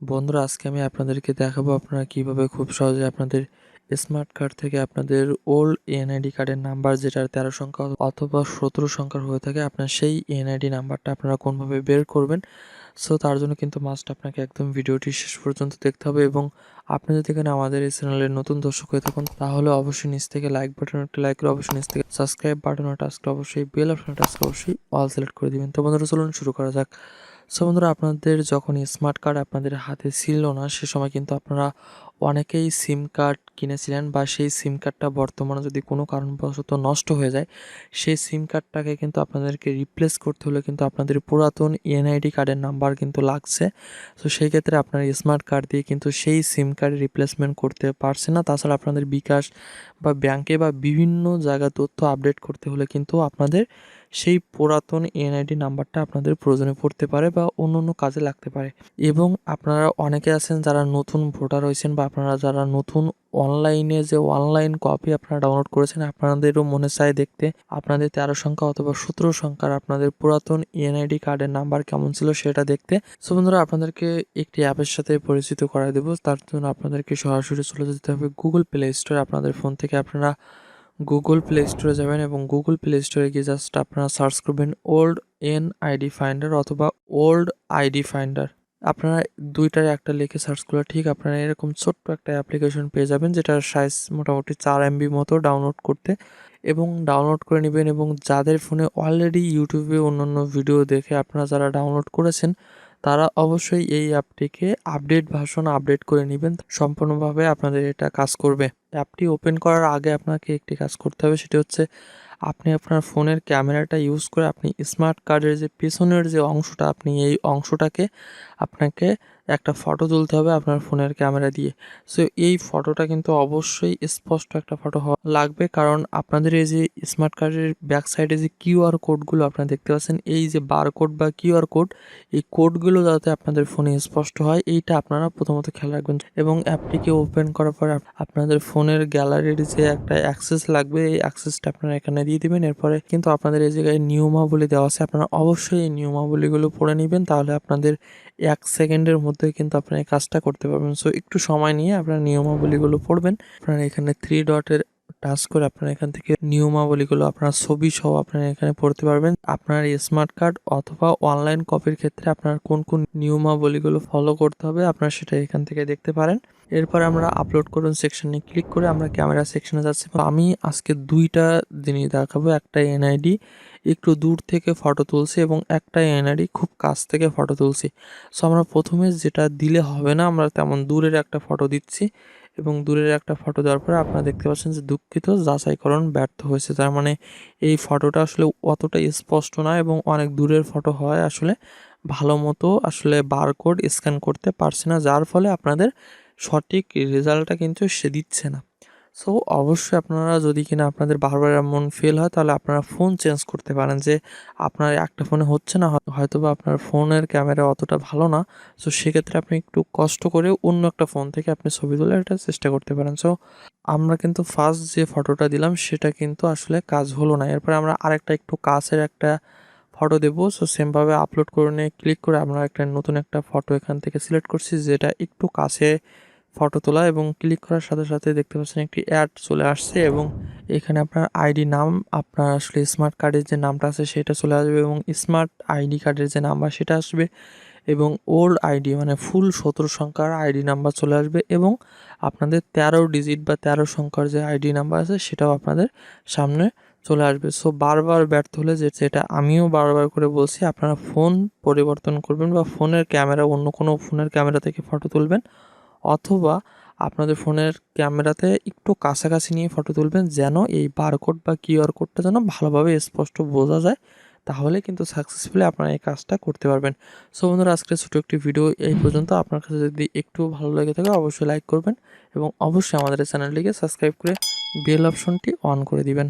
বন্ধুরা, আজকে আমি আপনাদেরকে দেখাবো আপনারা কীভাবে খুব সহজে আপনাদের স্মার্ট কার্ড থেকে আপনাদের ওল্ড এনআইডি কার্ডের নাম্বার যেটার তেরো সংখ্যা অথবা সতেরো সংখ্যার হয়ে থাকে, আপনার সেই এনআইডি নাম্বারটা আপনারা কোনভাবে বের করবেন। সো তার জন্য কিন্তু মাস্ট আপনাকে একদম ভিডিওটি শেষ পর্যন্ত দেখতে হবে এবং আপনি যদি এখানে আমাদের এই চ্যানেলের নতুন দর্শক হয়ে থাকুন, তাহলে অবশ্যই নিচ থেকে লাইক বাটন একটা লাইক করে অবশ্যই নিচ থেকে সাবস্ক্রাইব বাটন টাচ অবশ্যই বেল অপশন টাচ অবশ্যই অল সিলেক্ট করে দিবেন। তো বন্ধুরা, চলুন শুরু করা যাক। সো বন্ধুরা, আপনাদের যখন স্মার্ট কার্ড আপনাদের হাতে ছিল না, সে সময় কিন্তু আপনারা অনেকেই সিম কার্ড কিনেছিলেন বা সেই সিম কার্ডটা বর্তমানে যদি কোনো কারণবশত নষ্ট হয়ে যায়, সেই সিম কার্ডটাকে কিন্তু আপনাদেরকে রিপ্লেস করতে হলে কিন্তু আপনাদের পুরাতন এনআইডি কার্ডের নাম্বার কিন্তু লাগছে। তো সেই ক্ষেত্রে আপনার স্মার্ট কার্ড দিয়ে কিন্তু সেই সিম কার্ড রিপ্লেসমেন্ট করতে পারছে না। তাছাড়া আপনাদের বিকাশ বা ব্যাংকে বা বিভিন্ন জায়গায় তথ্য আপডেট করতে হলে কিন্তু আপনাদের সেই পুরাতন এনআইডি নাম্বারটা আপনাদের প্রয়োজনে পড়তে পারে বা অন্য অন্য কাজে লাগতে পারে। এবং আপনারা অনেকে আছেন যারা নতুন ভোটার হয়েছেন বা আপনারা যারা নতুন অনলাইনে যে অনলাইন কপি আপনারা ডাউনলোড করেছেন, আপনাদেরও মনে চায় দেখতে। আপনাদের তেরো সংখ্যা অথবা সতেরো সংখ্যার আপনাদের পুরাতন এনআইডি কার্ডের নাম্বার কেমন ছিল সেটা দেখতে। সো বন্ধুরা, আপনাদেরকে একটি অ্যাপের সাথে পরিচিত করাই দেবো। তার জন্য আপনাদেরকে সরাসরি চলে যেতে হবে গুগল প্লে স্টোরে আপনাদের ফোন থেকে আপনারা গুগল প্লে স্টোরে যাবেন এবং গুগল প্লে স্টোরে গিয়ে জাস্ট আপনারা সার্চ করবেন ওল্ড এন আইডি ফাইন্ডার অথবা ওল্ড আইডি ফাইন্ডার আপনারা দুইটার একটা লিখে সার্চ করলে ঠিক আপনারা এরকম ছোট্ট একটা অ্যাপ্লিকেশন পেয়ে যাবেন যেটার সাইজ মোটামুটি চার এমবি মতো ডাউনলোড করতে এবং ডাউনলোড করে নেবেন এবং যাদের ফোনে অলরেডি ইউটিউবে অন্যান্য ভিডিও দেখে আপনারা যারা ডাউনলোড করেছেন তারা অবশ্যই এই অ্যাপটিকে আপডেট ভার্সন আপডেট করে নেবেন, সম্পূর্ণভাবে আপনাদের এটা কাজ করবে। অ্যাপটি ওপেন করার আগে আপনাকে একটি কাজ করতে হবে, সেটি হচ্ছে আপনি আপনার ফোনের ক্যামেরাটা ইউজ করে আপনি স্মার্ট কার্ডের যে পেছনের যে অংশটা, আপনি এই অংশটাকে আপনাকে একটা ফটো তুলতে হবে আপনার ফোনের ক্যামেরা দিয়ে। সো এই ফটোটা কিন্তু অবশ্যই স্পষ্ট একটা ফটো হওয়া লাগবে। কারণ আপনাদের এই যে স্মার্ট কার্ডের ব্যাক সাইডে যে কিউআর কোডগুলো আপনারা দেখতে পাচ্ছেন, এই যে বারকোড বা কিউআর কোড এই কোডগুলো যাতে আপনাদের ফোনে স্পষ্ট হয়, এইটা আপনারা প্রথমত খেয়াল রাখবেন। এবং অ্যাপটিকে ওপেন করার পরে আপনাদের ফোনের গ্যালারির যে একটা অ্যাক্সেস লাগবে, এই অ্যাক্সেসটা আপনারা এখানে দিয়ে দিবেন। এরপরে কিন্তু আপনাদের এই জায়গায় নিয়মাবলী দেওয়া আছে। আপনারা অবশ্যই এই নিয়মাবলীগুলো পড়ে নেবেন। তাহলে আপনাদের এক সেকেন্ডের মধ্যে কিন্তু আপনি এই কাজটা করতে পারবেন। সো একটু সময় নিয়ে আপনারা নিয়মাবলীগুলো পড়বেন। আপনারা এখানে থ্রি ডটের টাচ করে আপনারা এখান থেকে নিয়মাবলীগুলো, আপনার ছবি সহ আপনারা এখানে পড়তে পারবেন। আপনার স্মার্ট কার্ড অথবা অনলাইন কপির ক্ষেত্রে আপনার কোন কোন নিয়মাবলীগুলো ফলো করতে হবে, আপনারা সেটা এখান থেকে দেখতে পারেন। এরপর আমরা আপলোড করুন সেকশনে ক্লিক করে আমরা ক্যামেরা সেকশনে যাচ্ছি। আমি আজকে দুইটা জিনিস দেখাবো, একটা এনআইডি একটু দূর থেকে ফটো তুলছি এবং একটা এনআইডি খুব কাছ থেকে ফটো তুলছি। সো আমরা প্রথমে যেটা দিলে হবে না, আমরা তেমন দূরের একটা ফটো দিচ্ছি। এবং দূরের একটা ফটো দেওয়ার পরে আপনারা দেখতে পাচ্ছেন যে দুঃখিত, যাচাইকরণ ব্যর্থ হয়েছে। তার মানে এই ফটোটা আসলে অতটা স্পষ্ট না এবং অনেক দূরের ফটো হয় আসলে ভালো মতো আসলে বারকোড স্ক্যান করতে পারছে না, যার ফলে আপনাদের সঠিক রেজাল্টটা কিন্তু সে দিচ্ছে না। সো অবশ্যই আপনারা যদি কিনা আপনাদের বারবার এমন ফেল হয়, তাহলে আপনারা ফোন চেঞ্জ করতে পারেন যে, আপনার একটা ফোনে হচ্ছে না, হয়তো বা আপনার ফোনের ক্যামেরা অতটা ভালো না। সো সেক্ষেত্রে আপনি একটু কষ্ট করে অন্য একটা ফোন থেকে আপনি ছবি তোলার একটা চেষ্টা করতে পারেন। সো আমরা কিন্তু ফার্স্ট যে ফটোটা দিলাম, সেটা কিন্তু আসলে কাজ হলো না। এরপরে আমরা আরেকটা একটু কাছের একটা ফটো দেবো। সো সেমভাবে আপলোড করে নিয়ে ক্লিক করে আমরা একটা নতুন একটা ফটো এখান থেকে সিলেক্ট করছি, যেটা একটু কাছে ফটো তোলা এবং ক্লিক করার সাথে সাথে দেখতে পাচ্ছেন একটি অ্যাড চলে আসছে এবং এখানে আপনার আইডি নাম, আপনার আসলে স্মার্ট কার্ডের যে নামটা আছে সেটা চলে আসবে এবং স্মার্ট আইডি কার্ডের যে নাম্বার সেটা আসবে এবং ওল্ড আইডি মানে ফুল সতেরো সংখ্যার আইডি নাম্বার চলে আসবে এবং আপনাদের তেরো ডিজিট বা তেরো সংখ্যার যে আইডি নাম্বার আছে সেটাও আপনাদের সামনে চলে আসবে। সো বারবার ব্যর্থ হলে যে যেটা আমিও বারবার করে বলছি, আপনারা ফোন পরিবর্তন করবেন বা ফোনের ক্যামেরা অন্য কোনো ফোনের ক্যামেরা থেকে ফটো তুলবেন। অথবা আপনাদের ফোনের ক্যামেরাতে একটু কাছাকাছি নিয়ে ফটো তুলবেন যেন এই বারকোড বা কিউআর কোডটা যেন ভালোভাবে স্পষ্ট বোঝা যায়, তাহলে কিন্তু সাকসেসফুলি আপনারা এই কাজটা করতে পারবেন। সো বন্ধুরা, আজকের ছোটো একটি ভিডিও এই পর্যন্ত। আপনার কাছে যদি একটু ভালো লেগে থাকে, অবশ্যই লাইক করবেন এবং অবশ্যই আমাদের চ্যানেলটিকে সাবস্ক্রাইব করে বেল অপশনটি অন করে দিবেন।